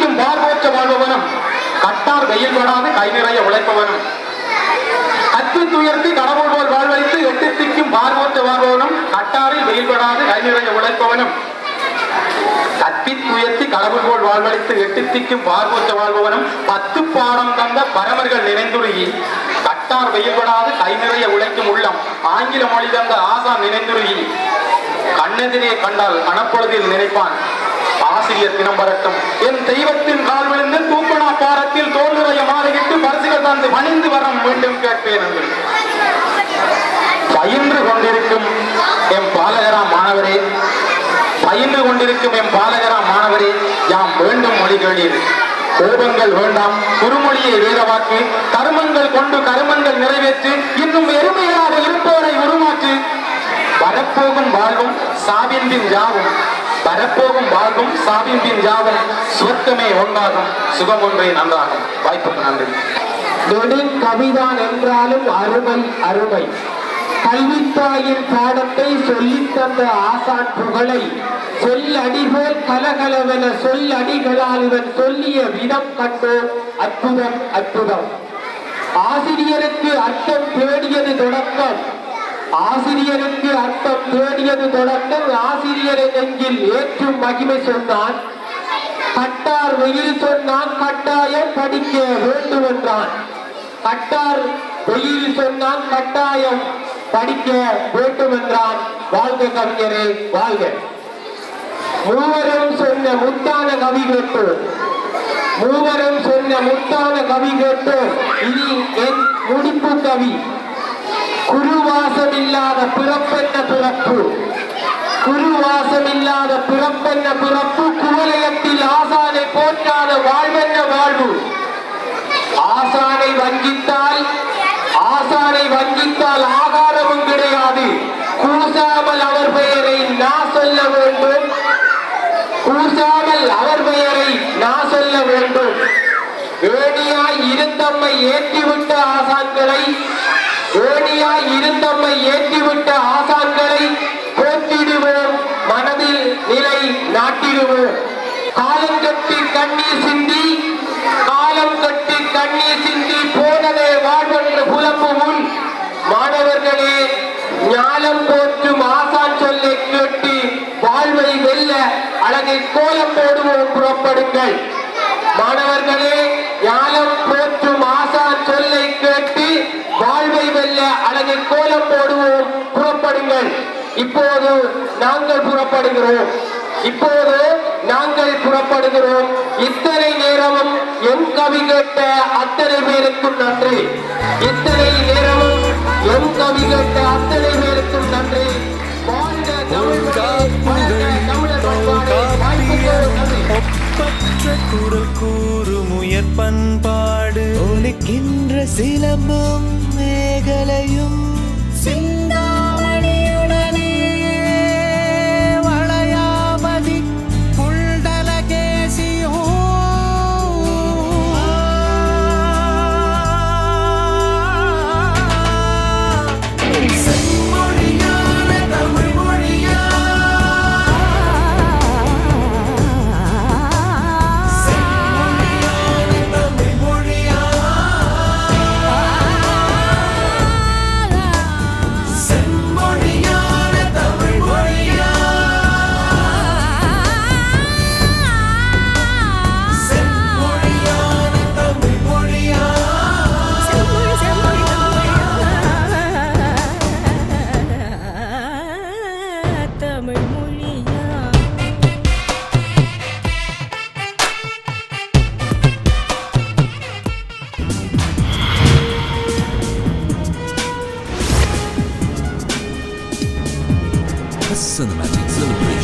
திக்கும் பார்வோற்ற வாழ்பவனும் கட்டார் வெயில் படாது கை நிறைய உழைப்பவனும் கத்தி துயர்த்தி கடவுள் போல் வாழ்வழித்து எட்டு திக்கும் பார்வோற்ற வாழ்பவனும் கட்டாரில் வெயில் படாது கை நிறைய உழைப்பவனும் கத்தி துயர்த்தி கடவுள் போல் வாழ்வழித்து எட்டு திக்கும் பார்வோற்ற வாழ்பவனும் பத்து பாடம் தந்த பரமர்கள் நினைந்துருகி கட்டார் வெயில்படாது கை நிறைய உழைக்கும் உள்ளம் ஆங்கில மொழி தந்த ஆசான் நினைந்துருகி கண்ணெதிரே கண்டால் கணப்பொழுதில் நினைப்பான். ஆசிரியர் தினம் வரட்டும். என் தெய்வத்தின் கால் விழுந்து தூக்கணா பாரத்தில் தோல் மாறிவிட்டு பரிசுகள் தந்து பணிந்து வரம் மீண்டும் கேட்பேன் என்று. பயின்று கொண்டிருக்கும் எம் பாலகரா மாணவரே பயின்று கொண்டிருக்கும் எம் பாலகரா மாணவரே யாம் வேண்டும் மொழிகளில் கோபங்கள் வேண்டாம் குறுமொழியை வேதவாக்கு கருமங்கள் கொண்டு கருமங்கள் நிறைவேற்றி இன்னும் எருமையாக இருப்பவரை உருமாற்று. வரப்போகும் வாழ்வும் சாவின்பின் யாவும் வரப்போகும் வாழ்வும் சாவின்பின் யாவும் சுவர்க்கமே ஒன்றாகும். சுகம் ஒன்றே நன்றாகும். வாய்ப்புக்கு நன்றி. நெடுங் கவிதான் என்றாலும் அருமை அருமை. கல்வித்தாயின் பாடத்தை சொல்லித் தந்த ஆசான் புகழை சொல்லடிபோல் கலகலவென சொல்லடிகளால் இவன் சொல்லிய விதம் கண்டோம் அற்புதம் அற்புதம். ஆசிரியருக்கு அர்த்தம் தேடியது தொடக்கம். ஆசிரியருக்கு அர்த்தம் தேடியது தொடக்கம் ஆசிரியரை நெஞ்சில் ஏற்றும் மகிமை சொன்னான். கட்டார் வெயில் சொன்னான் கட்டாயம் படிக்க வேண்டும் என்றான். கட்டார் வெயில் சொன்னான் கட்டாயம் படிக்க வேண்டும் என்றான். வாழ்க கவிஞரே வாழ்க. மூவரும் சொன்ன முத்தான கவி கேட்டோம் மூவரும் சொன்ன முத்தான கவி கேட்டோம் இனி என் முடிப்பு கவி. குருவாசம் இல்லாத பிறப்பென்ன பிறப்பு? குருவாசம் இல்லாத பிறப்பென்ன பிறப்பு? குவலயத்தில் ஆசானை போற்றாத வாழ்வென்ன வாழ்வு? ஆசானை வஞ்சித்தால் ஆசானை வஞ்சித்தால் ஆகாரமும் கிடையாது. கூசாமல் அவர் பெயரை நான் சொல்ல வேண்டும். கூசாமல் அவர் பெயரை நான் சொல்ல வேண்டும். வேடியாய் இருந்தம்மை ஏற்றிவிட்டு ஆசான்களை ஏணியாய் இருந்தம்மை ஏற்றிவிட்ட ஆசான்களை போற்றிடுவோம். மனதில் நிலை நாட்டிடுவோம். காலம் கட்டி கண்ணீர் சிந்தி காலம் கட்டி கண்ணீர் சிந்தி போனதே வாழ்வென்று புலம்பும் முன் மாணவர்களே ஞானம் போற்றும் ஆசான் சொல்லை கேட்டு வாழ்வை வெல்ல அழகை கோலம் போடுவோம். புறப்படுங்கள். மாணவர்களே ஞானம் போற்றும் ஆசான் சொல்லை கேட்டு வாழ்வை வெல்ல அழகை கோலம் போடுவோம் புறப்படுங்கள் இப்போது நாங்கள் புறப்படுகிறோம். இப்போது நாங்கள் புறப்படுகிறோம். இத்தனை நேரமும் என் கவி கேட்ட அத்தனை பேருக்கும் நன்றி. இத்தனை நேரமும் என் கவி கேட்ட அத்தனை பேருக்கும் நன்றி. வாழ்க பண்பாடு, குரல் கூறு முயற் பண்பாடு ஒழிக்கின்ற சிலம்பும் மேகலையும் சிந்தா cinematic celebration.